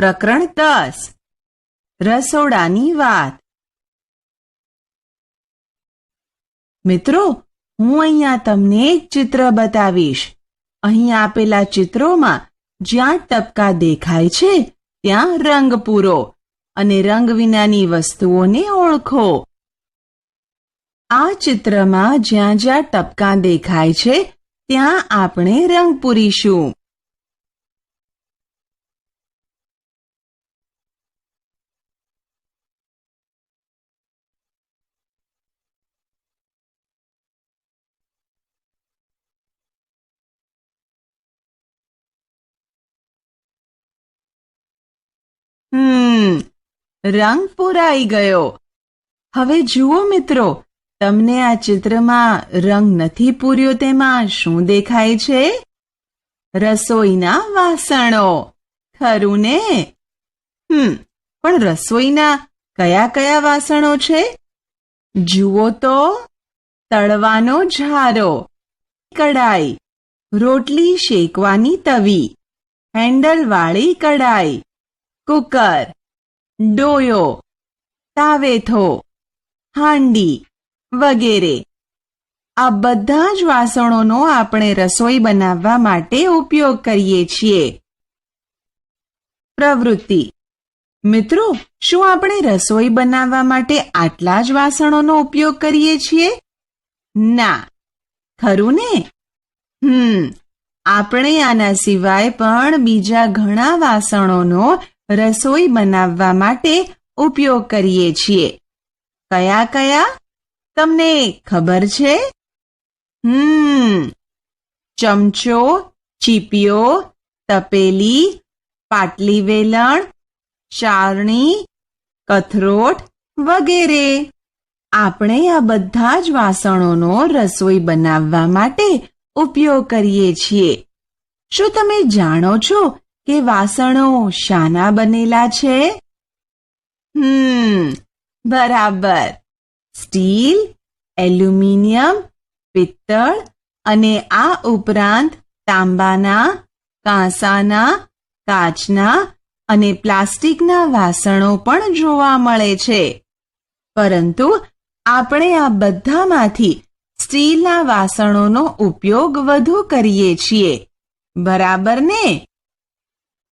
પ્રકરણ દસ. રસોડાની વાત. મિત્રો, હું અહીંયા તમને એક ચિત્ર બતાવીશ. અહીં આપેલા ચિત્રોમાં જ્યાં ટપકા દેખાય છે, ત્યાં રંગ પૂરો અને રંગ વિનાની વસ્તુઓને ઓળખો. આ ચિત્રમાં જ્યાં જ્યાં ટપકા દેખાય છે, ત્યાં આપણે રંગ પૂરીશું હમ રંગ પૂરાઈ ગયો. હવે જુઓ મિત્રો, તમને આ ચિત્રમાં રંગ નથી પૂર્યો તેમાં શું દેખાય છે? રસોઈના વાસણો. ખરું ને? હમ, પણ રસોઈના કયા કયા વાસણો છે? જુઓ તો, તળવાનો ઝારો કડાઈ રોટલી શેકવાની તવી, હેન્ડલવાળી કડાઈ કુકર ડોયો, તાવેથો, હાંડી વગેરે. આ બધા જ વાસણોનો આપણે રસોઈ બનાવવા માટે ઉપયોગ કરીએ છીએ. પ્રવૃત્તિ. મિત્રો, શું આપણે રસોઈ બનાવવા માટે આટલા જ વાસણોનો ઉપયોગ કરીએ છીએ? ના. ખરું ને? હમ. આપણે આના સિવાય પણ બીજા ઘણા વાસણોનો રસોઈ બનાવવા માટે ઉપયોગ કરીએ છીએ. કયા કયા? તમને ખબર છે? હમ. ચમચો, ચીપીઓ, તપેલી, પાટલી વેલણ, ચારણી, કથરોટ વગેરે. આપણે આ બધા જ વાસણોનો રસોઈ બનાવવા માટે ઉપયોગ કરીએ છીએ. શું તમે જાણો છો કે વાસણો શાના બનેલા છે? હમ, બરાબર. સ્ટીલ, એલ્યુમિનિયમ, પિત્તળ અને આ ઉપરાંત તાંબાના, કાંસાના, કાચના અને પ્લાસ્ટિકના વાસણો પણ જોવા મળે છે. પરંતુ આપણે આ બધામાંથી સ્ટીલના વાસણોનો ઉપયોગ વધુ કરીએ છીએ. બરાબર ને?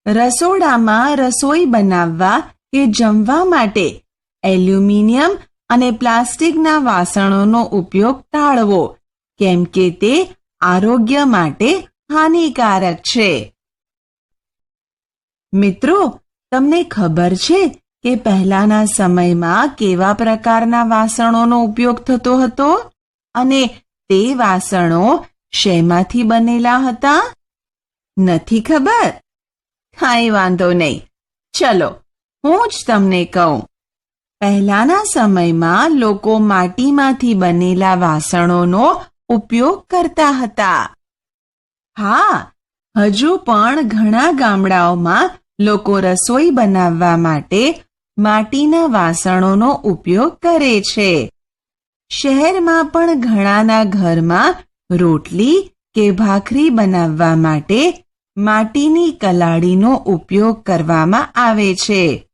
રસોડામાં રસોઈ બનાવવા કે જમવા માટે એલ્યુમિનિયમ અને પ્લાસ્ટિકના વાસણોનો ઉપયોગ ટાળવો, કેમ કે તે આરોગ્ય માટે હાનિકારક છે. મિત્રો, તમને ખબર છે કે પહેલાના સમયમાં કેવા પ્રકારના વાસણોનો ઉપયોગ થતો હતો? અને તે વાસણો શેમાંથી બનેલા હતા? નથી ખબર? કાંઈ વાંધો નહીં. ચલો, હું જ તમને કહું. પહેલાના સમયમાં લોકો માટીમાંથી બનેલા વાસણોનો ઉપયોગ કરતા હતા. હા, હજુ પણ ઘણા ગામડાઓમાં લોકો રસોઈ બનાવવા માટે માટીના વાસણોનો ઉપયોગ કરે છે. શહેરમાં પણ ઘણાના ઘરમાં રોટલી કે ભાખરી બનાવવા માટે માટીની કલાડીનો ઉપયોગ કરવામાં આવે છે.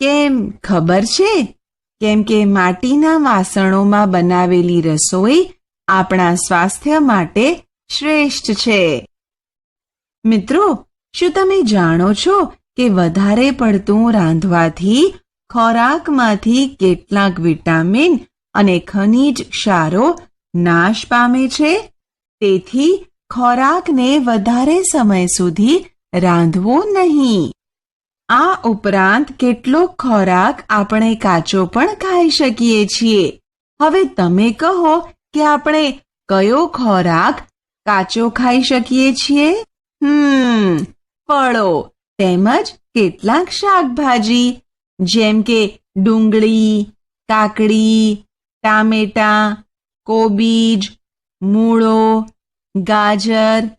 કેમ ખબર છે? કેમ કે માટીના વાસણોમાં બનાવેલી રસોઈ આપણા સ્વાસ્થ્ય માટે શ્રેષ્ઠ છે. મિત્રો, શું તમે જાણો છો કે વધારે પડતું રાંધવાથી ખોરાકમાંથી કેટલાક વિટામિન અને ખનિજ ક્ષારો નાશ પામે છે? તેથી ખોરાકને વધારે સમય સુધી રાંધવો નહીં. આ ઉપરાંત કેટલોક ખોરાક આપણે કાચો પણ ખાઈ શકીએ છીએ. હવે તમે કહો કે આપણે કયો ખોરાક કાચો ખાઈ શકીએ છીએ? હમ, ફળો, તેમજ કેટલાક શાકભાજી, જેમ કે ડુંગળી, કાકડી, ટામેટા, કોબીજ, મૂળો ગાજર,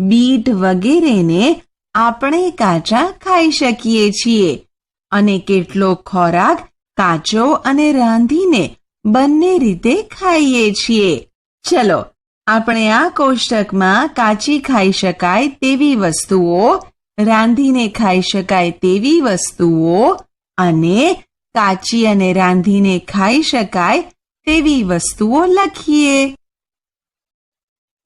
બીટ વગેરેને આપણે કાચા ખાઈ શકીએ છીએ અને કેટલોક ખોરાક કાચો અને રાંધીને બંને રીતે ખાઈએ છીએ. ચલો, આપણે આ કોષ્ટકમાં કાચી ખાઈ શકાય તેવી વસ્તુઓ, રાંધીને ખાઈ શકાય તેવી વસ્તુઓ અને કાચી અને રાંધીને ખાઈ શકાય તેવી વસ્તુઓ લખીએ.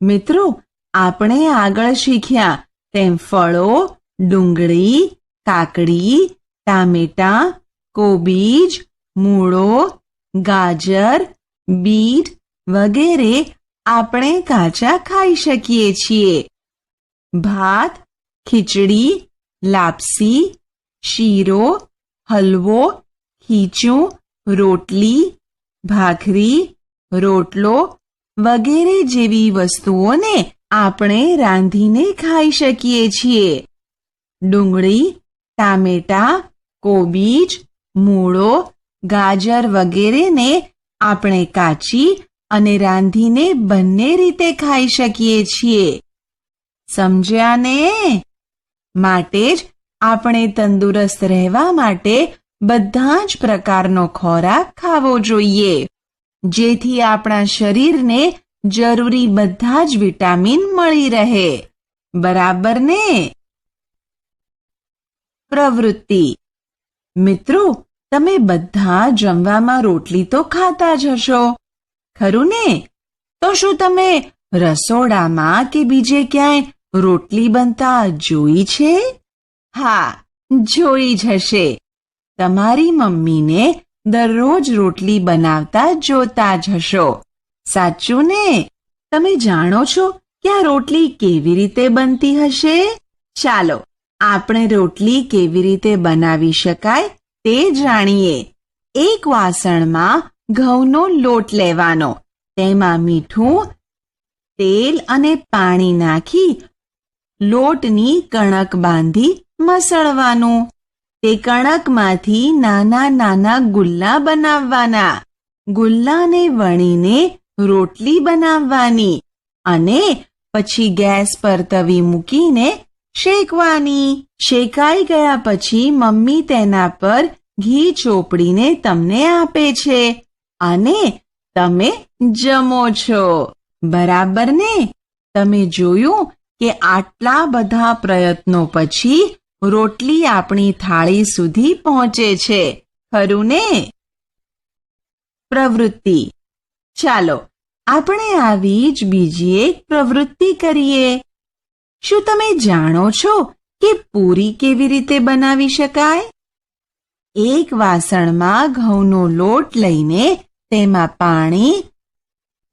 મિત્રો, આપણે આગળ શીખ્યા તેમ ફળો, ડુંગળી, કાકડી, ટામેટા, કોબીજ, મૂળો, ગાજર, બીટ વગેરે આપણે કાચા ખાઈ શકીએ છીએ. ભાત, ખીચડી, લાપસી, શીરો, હલવો, ખીચું, રોટલી, ભાખરી, રોટલો વગેરે જેવી વસ્તુઓને આપણે રાંધીને ખાઈ શકીએ છીએ. ડુંગળી, ટામેટા, કોબીજ, મૂળો, ગાજર વગેરેને આપણે કાચી અને રાંધીને બંને રીતે ખાઈ શકીએ છીએ. સમજ્યા ને માટે જ આપણે તંદુરસ્ત રહેવા માટે બધા જ પ્રકારનો ખોરાક ખાવો જોઈએ. જેથી આપણા શરીરને જરૂરી બધા જ વિટામિન મળી રહે. બરાબર ને? પ્રવૃત્તિ. મિત્રો, તમે બધા જમવામાં રોટલી તો ખાતા જ હશો. ખરું ને? તો શું તમે રસોડામાં કે બીજે ક્યાંય રોટલી બનતા જોઈ છે? હા, જોઈ જ હશે. તમારી મમ્મીને દરરોજ રોટલી બનાવતા જોતા જ હશો. સાચું ને? તમે જાણો છો કે આ રોટલી કેવી રીતે બનતી હશે? ચાલો, આપણે રોટલી કેવી રીતે બનાવી શકાય તે જાણીએ. એક વાસણમાં ઘઉંનો લોટ લેવાનો. તેમાં મીઠું, તેલ અને પાણી નાખી લોટની કણક બાંધી મસળવાનું. તે કણકમાંથી નાના નાના ગુલ્લા બનાવવાના. ગુલ્લાને વણીને રોટલી બનાવવાની અને પછી ગેસ પર તવી મૂકીને શેકવાની. શેકાઈ ગયા પછી મમ્મી તેના પર ઘી ચોપડીને તમને આપે છે અને તમે જમો છો. બરાબર ને? તમે જોયું કે આટલા બધા પ્રયત્નો પછી રોટલી આપણી થાળી સુધી પહોંચે છે. ખરું ને? પ્રવૃત્તિ. ચાલો, આપણે આવી જ બીજી એક પ્રવૃત્તિ કરીએ. શું તમે જાણો છો કે પૂરી કેવી રીતે બનાવી શકાય? એક વાસણમાં ઘઉંનો લોટ લઈને તેમાં પાણી,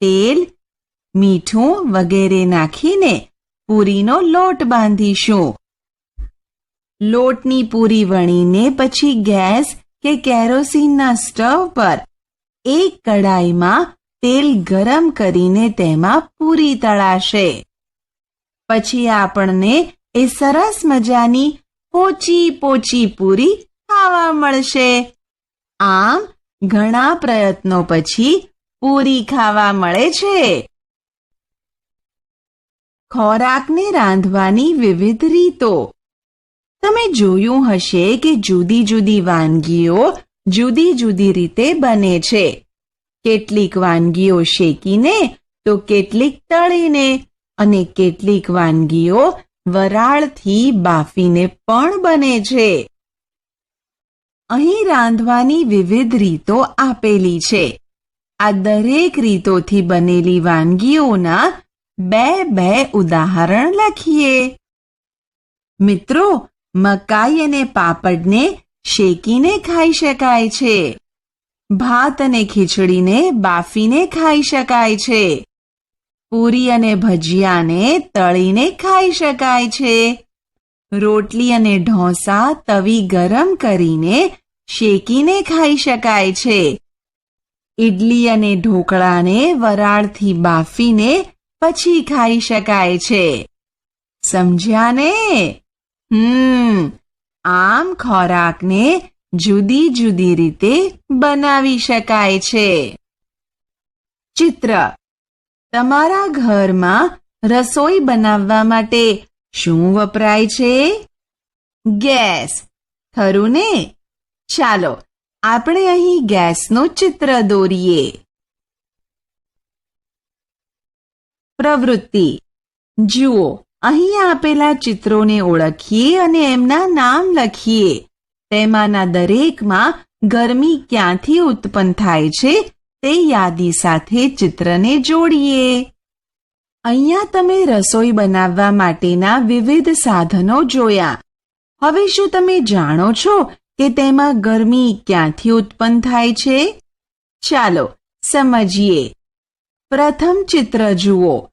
તેલ, મીઠું વગેરે નાખીને પૂરીનો લોટ બાંધીશું. લોટની પૂરી વણીને પછી ગેસ કે કેરોસીનના સ્ટવ પર એક કડાઈમાં તેલ ગરમ કરીને તેમાં પૂરી તળાશે. પછી આપણને એ સરસ મજાની પોચી પોચી પૂરી ખાવા મળશે. આમ ઘણા પ્રયત્નો પછી પૂરી ખાવા મળે છે. ખોરાકને રાંધવાની વિવિધ રીતો. તમે જોયું હશે કે જુદી જુદી વાનગીઓ જુદી જુદી રીતે બને છે. કેટલીક વાનગીઓ શેકીને, તો કેટલીક તળીને અને કેટલીક વાનગીઓ વરાળથી બાફીને પણ બને છે. અહીં રાંધવાની વિવિધ રીતો આપેલી છે. આ દરેક રીતોથી બનેલી વાનગીઓના બે બે ઉદાહરણ લખીએ. મિત્રો મકાઈ અને પાપડને શેકીને ખાઈ શકાય છે. ભાત અને ખીચડીને બાફીને ખાઈ શકાય છે. પૂરી અને ભજીયાને તળીને ખાઈ શકાય છે. રોટલી અને ઢોસા તવી ગરમ કરીને શેકીને ખાઈ શકાય છે. ઈડલી અને ઢોકળાને વરાળથી બાફીને પછી ખાઈ શકાય છે. સમજ્યા ને? હમ, આમ ખોરાકને જુદી જુદી રીતે બનાવી શકાય છે. ચિત્ર. તમારા ઘરમાં રસોઈ બનાવવા માટે શું વપરાય છે? ગેસ. ખરું ને? ચાલો, આપણે અહીં ગેસનું ચિત્ર દોરીએ. પ્રવૃત્તિ. જુઓ અહીં આપેલા ચિત્રોને ઓળખીએ અને એમના નામ લખીએ. તેમાંના દરેકમાં ગરમી ક્યાંથી ઉત્પન્ન થાય છે તે યાદી સાથે ચિત્રને જોડીએ. અહીંયા તમે રસોઈ બનાવવા માટેના વિવિધ સાધનો જોયા. હવે શું તમે જાણો છો કે તેમાં ગરમી ક્યાંથી ઉત્પન્ન થાય છે? ચાલો સમજીએ. પ્રથમ ચિત્ર જુઓ.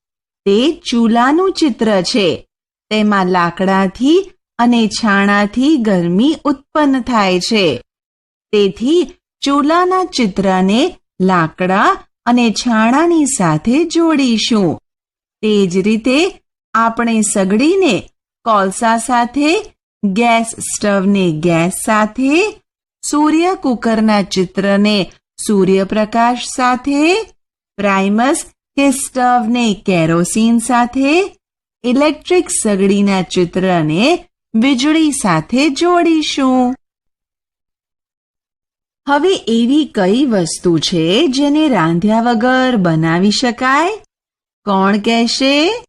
તે ચૂલાનું ચિત્ર છે. તેમાં લાકડાથી અને છાણાથી ગરમી ઉત્પન્ન થાય છે. તેથી ચૂલાના ચિત્રને લાકડા અને છાણાની સાથે જોડીશું. તે જ રીતે આપણે સગડીને કોલસા સાથે, ગેસ સ્ટવને ગેસ સાથે, સૂર્ય કુકરના ચિત્રને સૂર્યપ્રકાશ સાથે, પ્રાઇમસ કે સ્ટવને કેરોસીન સાથે, ઇલેક્ટ્રિક સગડીના ચિત્રને વીજળી સાથે જોડીશું. હવે એવી કઈ વસ્તુ છે જેને રાંધ્યા વગર બનાવી શકાય? કોણ કહેશે?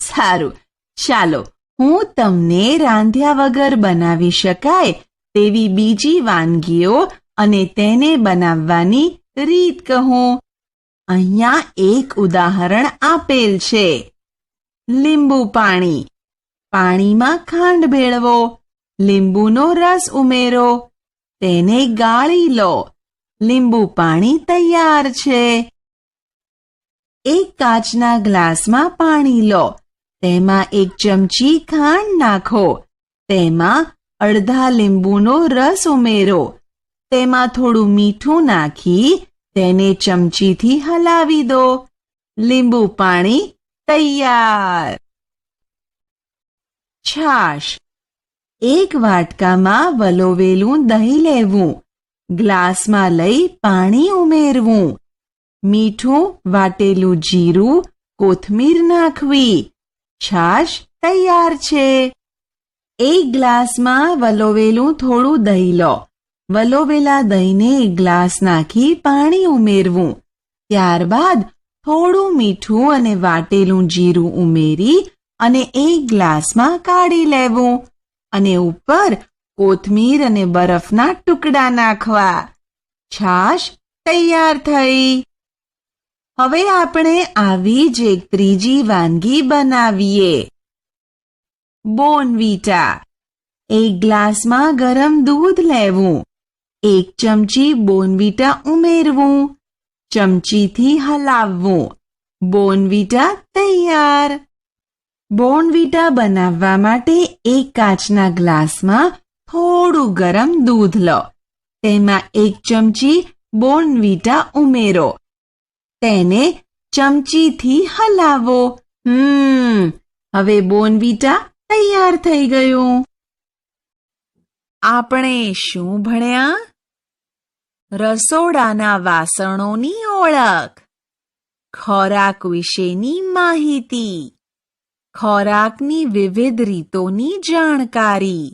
સારું, ચાલો, હું તમને રાંધ્યા વગર બનાવી શકાય તેવી બીજી વાનગીઓ અને તેને બનાવવાની રીત કહું. અહીંયા એક ઉદાહરણ આપેલ છે. લીંબુ પાણી. પાણીમાં ખાંડ ભેળવો. લીંબુનો રસ ઉમેરો. તેને ગાળી લો. લીંબુ પાણી તૈયાર છે. એક કાચના ગ્લાસમાં પાણી લો. તેમાં એક ચમચી ખાંડ નાખો. તેમાં અડધા લીંબુનો રસ ઉમેરો. તેમાં થોડું મીઠું નાખી તેને ચમચીથી હલાવી દો. લીંબુ પાણી તૈયાર. છાશ. એક વાટકામાં વલોવેલું દહીં લેવું. ગ્લાસમાં લઈ પાણી ઉમેરવું. મીઠું વાટેલું જીરું, કોથમીર નાખવી. છાશ તૈયાર છે. એક ગ્લાસમાં વલોવેલું થોડું દહીં લો. વલોવેલા દહીંને એક ગ્લાસ નાખી પાણી ઉમેરવું. ત્યારબાદ થોડું મીઠું અને વાટેલું જીરું ઉમેરી અને એક ગ્લાસમાં કાઢી લેવું અને ઉપર કોથમીર અને બરફના ટુકડા નાખવા. છાશ તૈયાર થઈ. હવે આપણે આવી જ એક ત્રીજી વાનગી બનાવીએ. બોનવીટા એક ગ્લાસમાં ગરમ દૂધ લેવું. એક ચમચી બોનવીટા ઉમેરવું, ચમચીથી હલાવવું. બોનવીટા તૈયાર. બોનવીટા બનાવવા માટે એક કાચના ગ્લાસમાં થોડું ગરમ દૂધ લો. તેમાં એક ચમચી બોનવીટા ઉમેરો. તેને ચમચીથી હલાવો. હમ, હવે બોનવીટા તૈયાર થઈ ગયું. આપણે શું ભણ્યા? રસોડાના વાસણોની ઓળખ. ખોરાક વિશેની માહિતી. ખોરાકની વિવિધ રીતોની જાણકારી.